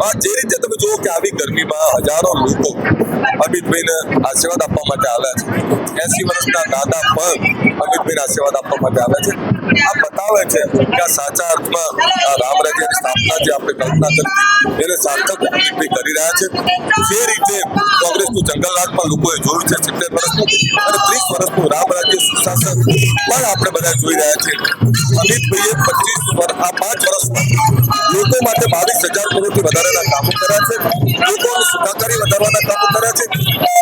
જે રીતે તમે જુઓ કે આવી ગરમીમાં હજારો લોકો અમિતભાઈને આશીર્વાદ આપવા માટે આવ્યા છે. એસી વર્ષના દાદા પણ અમિતભાઈને આશીર્વાદ આપવા માટે આવ્યા છે. આ બતાવે છે કે સાચા અર્થમાં આ રામ રાજ્યની સ્થાપના જે આપણે કલ્પના કરી એને સાર્થક કરી રહ્યા છે. જે રીતે કોંગ્રેસનું જંગલરાજ પણ લોકોએ જોયું છે સિત્તેર વર્ષનું અને ત્રીસ વર્ષનું રામ રાજ્ય સુશાસન પણ આપણે બધા જોઈ રહ્યા છે અમિતભાઈએ પચીસ વર્ષ આ પાંચ વર્ષમાં લોકો માટે બાવીસ હજાર કરોડથી વધારેના કામો કર્યા છે. લોકોની સુખાકારી વધારવાના કામો કર્યા છે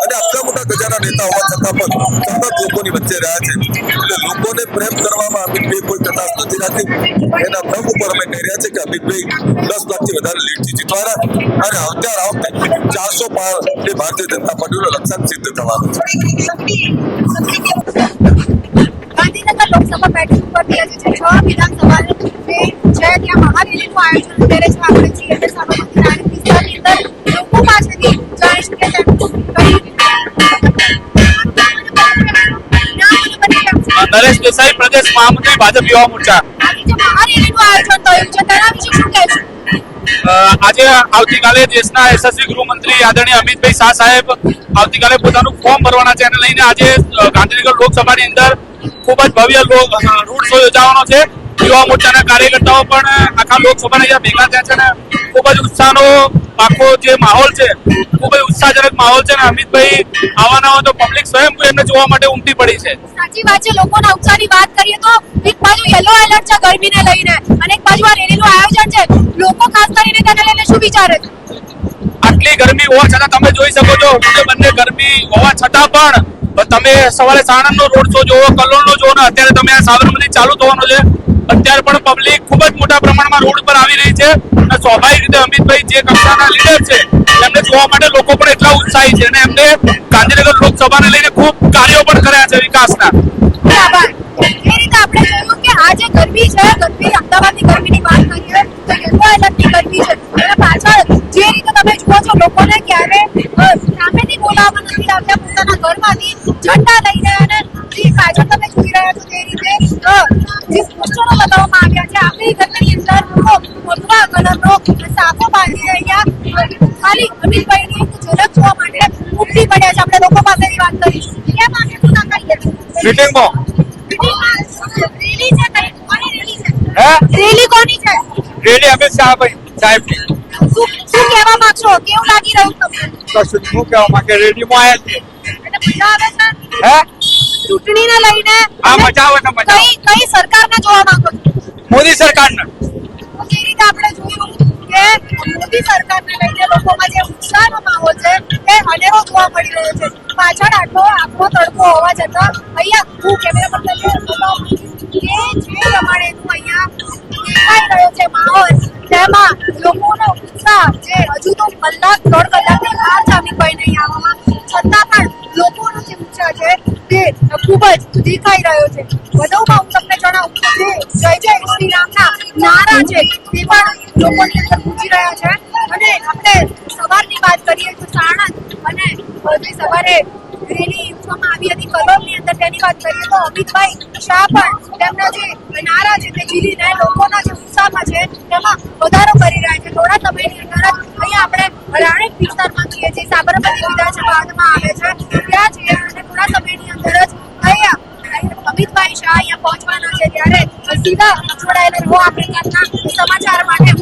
અને આટલા મોટા ગજાના નેતા હોવા છતાં પણ સતત લોકોની વચ્ચે રહ્યા છે. એટલે લોકોને પ્રેમ કરવામાં અમિતભાઈ કોઈ કટાશ નથી. રાખી એના દમ ઉપર અમે કહી રહ્યા છે કે અમિતભાઈ દસ લાખથી વધારે લીડથી જીતવાના અને અત્યારે આ વખતે ચારસો પાર એ ભારતીય જનતા પાર્ટીનો લક્ષ્યાંક સિદ્ધ થવાનું છે. ગાંધીનગર લોકસભા બેઠક ઉપરથી આજે છે છ વિધાનસભાની ચૂંટણી છે, ત્યાં મહારેલીનું આયોજન અત્યારે આપણે છીએ નરેશ દેસાઈ પ્રદેશ મહામંત્રી ભાજપ યુવા મોરચા. આજે આવતીકાલે દેશના યશસ્વી ગૃહમંત્રી આદરણીય અમિતભાઈ શાહ સાહેબ આવતીકાલે પોતાનું ફોર્મ ભરવાના છે. એને લઈને આજે ગાંધીનગર લોકસભાની અંદર ખૂબ જ ભવ્ય રોડ શો યોજાવાનો છે. યુવા મોરચાના કાર્યકર્તાઓ પણ આખા લોકસભાના અહીંયા ભેગા થયા છે ને ખૂબ જ ઉત્સાહનો આખો જે માહોલ છે ખૂબ જ ઉત્સાહજનક માહોલ છે ને અમિતભાઈ આવવાના હોય તો પબ્લિક સ્વયં એમને જોવા માટે ઉમટી પડી છે. સાચી વાત છે લોકોના ઉત્સાહની વાત કરીએ તો એક બાજુ યલો એલર્ટ છે ગરમીને લઈને અને એક બાજુ આ રેલીનું આયોજન છે. લોકો ખાસ કરીને તેને લઈને શું વિચારે છે? આટલી ગરમી હોવા છતાં તમે જોઈ શકો છો કે બંને ગરમી હોવા છતાં પણ તમે સવારે સાણંદ નો રોડ શો જોવો કલોલનો જોવો ને અત્યારે તમે આ સાબરમતી ચાલુ થવાનો છે. અત્યારે પણ પબ્લિક ખૂબ જ મોટા પ્રમાણમાં રોડ પર આવી રહી છે. અને સ્વાભાવિક રીતે અમિતભાઈ જે કક્ષાના લીડર છે એમને જોવા માટે લોકો પણ એટલા ઉત્સાહી છે અને એમને ગાંધીનગર લોકસભાને લઈને ખૂબ કાર્યો પણ કર્યા છે વિકાસના. બરાબર. આપણે જોયું કે આ ગરમી છે મિટિંગમાં રેલી કોની છે રેલી કોની છે? રેલી અમિત શાહ ભાઈ સાહેબની શું કહેવા માંગશો? કેવું લાગી રહ્યું તમને? કશું શું કહેવા માંગે? રેલીમાં આવ્યા છે એટલે મજા આવે છે? હે? ચૂંટણીને લઈને આ મજા આવે છે, મજા. કઈ કઈ સરકારને જોવા માંગો મોદી સરકારને. તો જે રીતે આપણે જોયું કે મોદી સરકારને લઈને લોકોમાં જે ઉત્સાહનો માહોલ છે એ અનેરો જોવા મળી રહ્યો છે. પાછળ આટલો આખો તડકો હોવા છતાં અહીંયા હું કેમેરા પર તમને કે જે પ્રમાણેનું અહીંયા દેખાઈ રહ્યો છે માહોલ તેમાં લોકોનો ઉત્સાહ જે હજુ કલાક, દોઢ કલાકની વાર છે અમિતભાઈને અહીંયા આવવામાં. છતાં પણ લોકોનો જે ઉત્સાહ છે તે ખૂબ જ દેખાઈ રહ્યો છે. વધુમાં તમને જણાવું કે જય જય નારા છે તે પણ લોકોની છે. અને આપણે સવારની વાત કરીએ તો સાણંદ અને સવારે રેલી આવી હતી કલોલની વાત કરીએ તો અમિતભાઈ શાહ પણ તેમના જે નારા છે તે ઝીલીને લોકોના જે ઉત્સાહમાં છે તેમાં વધારો કરી રહ્યા છે. થોડા સમયની અંદર અહીંયા આપણે રાણીપ વિસ્તારમાં છીએ, જે સાબરમતી વિધાનસભામાં આવે છે. ત્યાં છીએ અને થોડા સમયની અંદર જ અહીંયા અમિતભાઈ શાહ અહીંયા પહોંચવાના છે. ત્યારે સીધા જોડાયેલા રહો આપણે સમાચાર માટે.